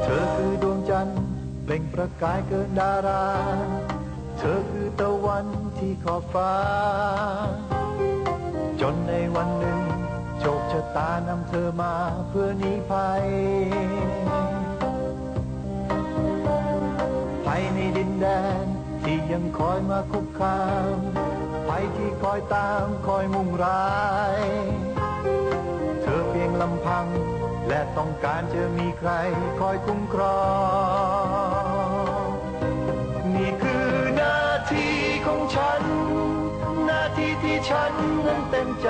เธอคือดวงจันทร์เปล่งประกายเกินดารา เธอคือตะวันที่ขอบฟ้า จนในวันหนึ่งโชคชะตานำเธอมาเพื่อหนีภัย ภัยในดินแดนที่ยังคอยมาคุกคามภัยที่คอยตามคอยมุ่งร้าย เธอเพียงลำพัง และต้องการจะมีใครคอยคุ้มครองนี่คือหน้าที่ของฉัน หน้าที่ที่ฉันนั้นเต็มใจ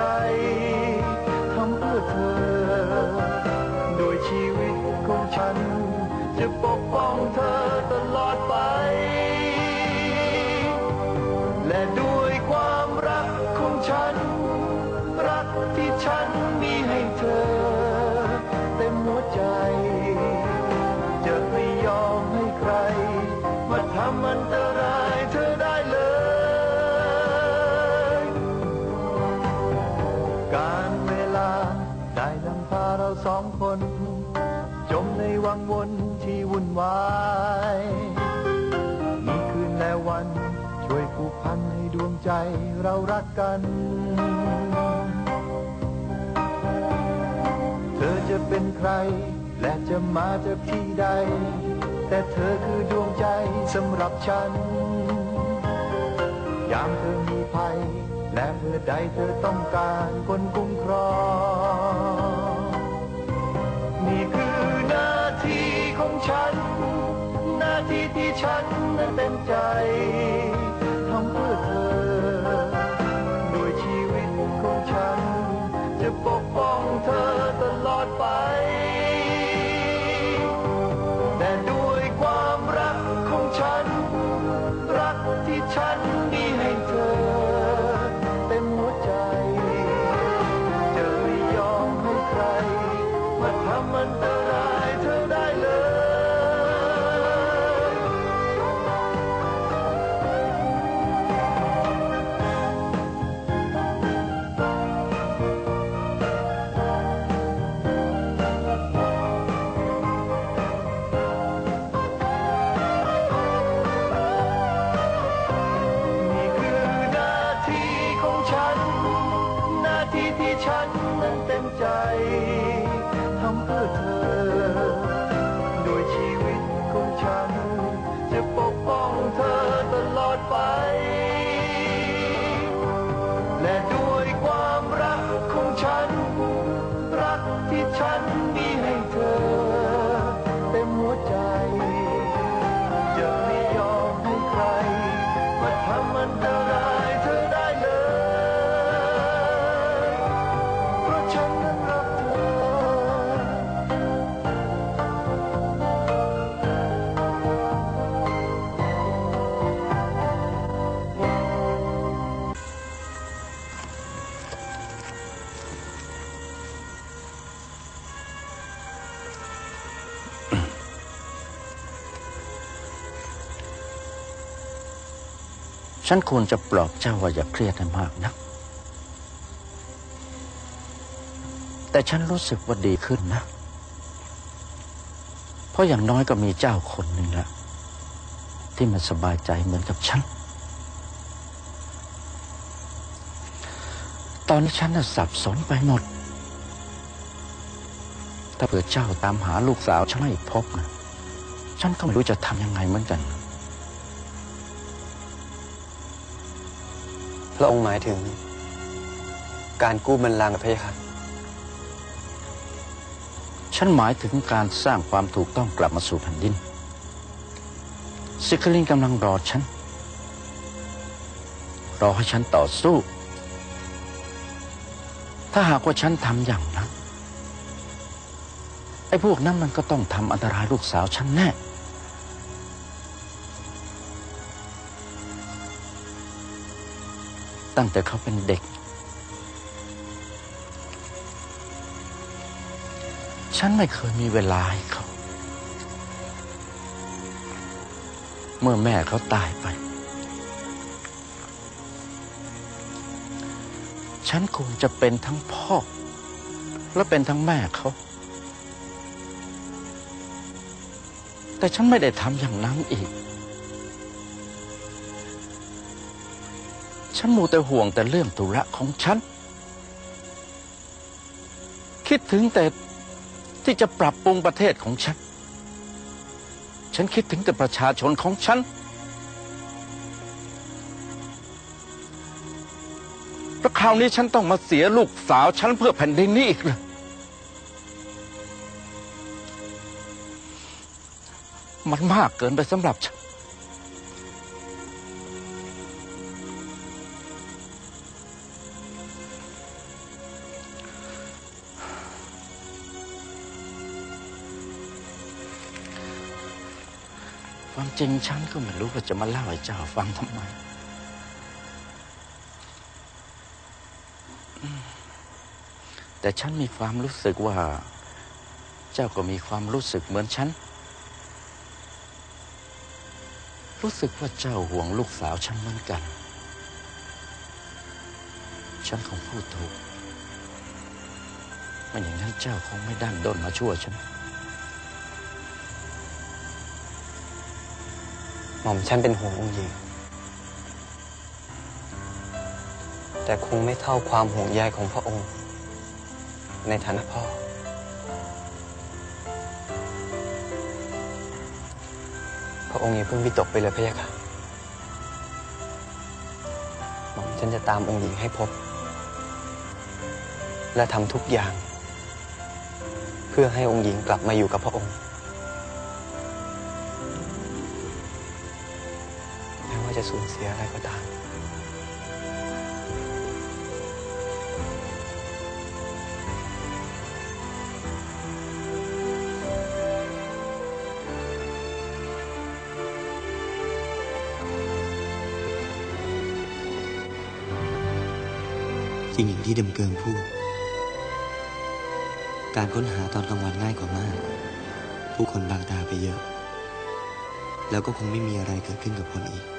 จมในวังวนที่วุ่นวายมีคืนและวัน ช่วยผูกพันให้ดวงใจเรารักกัน เธอจะเป็นใคร และจะมาจากที่ใด แต่เธอคือดวงใจสำหรับฉัน ยามเธอมีภัย และเมื่อใดเธอต้องการคนคุ้มครอง นี่คือ ฉันนั้นเต็มใจ ฉันควรจะปลอบเจ้าว่าอย่าเครียดให้มากนะแต่ฉันรู้สึกว่าดีขึ้นนะ เพราะอย่างน้อยก็มีเจ้าคนหนึ่งละที่มันสบายใจเหมือนกับฉัน ตอนนี้ฉันน่ะสับสนไปหมด ถ้าเผื่อเจ้าตามหาลูกสาวฉันไม่พบนะฉันก็ไม่รู้จะทำยังไงเหมือนกัน ระองค์หมายถึง การกู้บัลลังก์พะยะค่ะ ฉันหมายถึงการสร้างความถูกต้องกลับมาสู่แผ่นดิน ซิคลินกำลังรอฉัน รอให้ฉันต่อสู้ ถ้าหากว่าฉันทำอย่างนั้น ไอ้พวกนั้นมันก็ต้องทำอันตรายลูกสาวฉันแน่ ตั้งแต่เขาเป็นเด็ก ฉันไม่เคยมีเวลาให้เขา เมื่อแม่เขาตายไป ฉันคงจะเป็นทั้งพ่อ และเป็นทั้งแม่เขา แต่ฉันไม่ได้ทำอย่างนั้นอีก ฉันมูแต่ห่วงแต่เรื่องธุระของฉัน คิดถึงแต่ที่จะปรับปรุงประเทศของฉัน ฉันคิดถึงแต่ประชาชนของฉัน แล้วคราวนี้ฉันต้องมาเสียลูกสาวฉันเพื่อแผ่นดินนี้อีกเลยมันมากเกินไปสำหรับฉัน จริงฉันก็ไม่รู้ว่าจะมาเล่าให้เจ้าฟังทำไม แต่ฉันมีความรู้สึกว่า เจ้าก็มีความรู้สึกเหมือนฉัน รู้สึกว่าเจ้าห่วงลูกสาวฉันเหมือนกัน ฉันคงพูดถูกไม่อย่างนั้นเจ้าคงไม่ดันด้นมาช่วยฉัน หม่อมฉันเป็นห่วงองค์หญิง แต่คงไม่เท่าความห่วงใยของพระองค์ ในฐานะพ่อ พระองค์อย่าเพิ่งวิตกไปเลยพะยะค่ะหม่อมฉันจะตามองค์หญิงให้พบ และทำทุกอย่าง เพื่อให้องค์หญิงกลับมาอยู่กับพระองค์ ว่าจะสูญเสียอะไรก็ตามจริงอย่างที่เดิมเกิงพูด การค้นหาตอนกลางวันง่ายกว่ามาก ผู้คนบางตาไปเยอะ แล้วก็คงไม่มีอะไรเกิดขึ้นกับคนอีก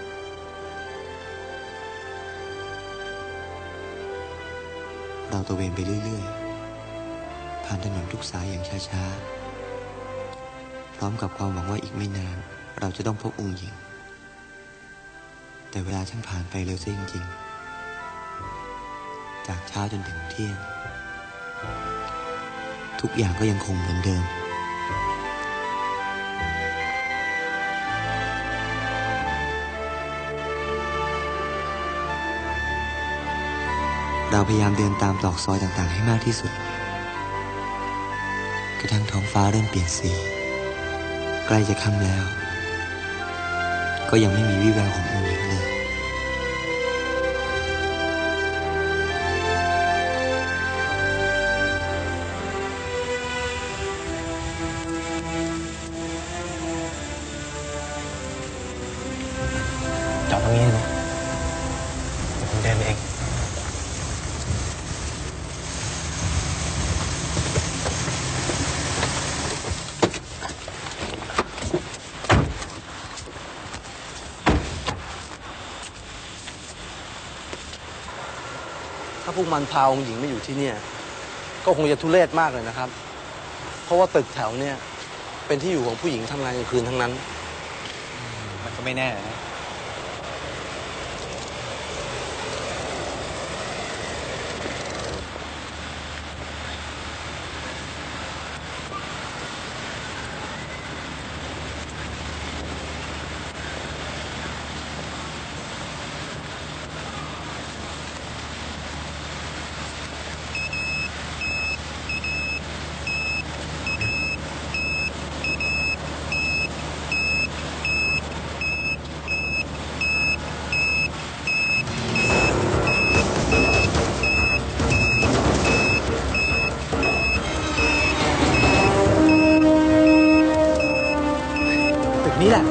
เราตะเวนไปเรื่อยๆ ผ่านถนนทุกสายอย่างช้าๆ พร้อมกับความหวังว่าอีกไม่นาน เราจะต้องพบองค์หญิง แต่เวลาช่างผ่านไปเร็วซะจริงๆ จากเช้าจนถึงเที่ยง ทุกอย่างก็ยังคงเหมือนเดิม เราพยายามเดินตามตอกซอยต่างๆ ให้มากที่สุด กระทั่งท้องฟ้าเริ่มเปลี่ยนสี ใกล้จะค่ำแล้ว ก็ยังไม่มีวี่แววขององค์หญิงเลย จอดตรงนี้นะเดี๋ยวผมเดินเอง ถ้าพวกมันพาองค์หญิงมาอยู่ที่เนี่ยก็คงจะทุเรศมากเลยนะครับ เพราะว่าตึกแถวเนี่ยเป็นที่อยู่ของผู้หญิงทำงานกลางคืนทั้งนั้น มันก็ไม่แน่นะ Mira,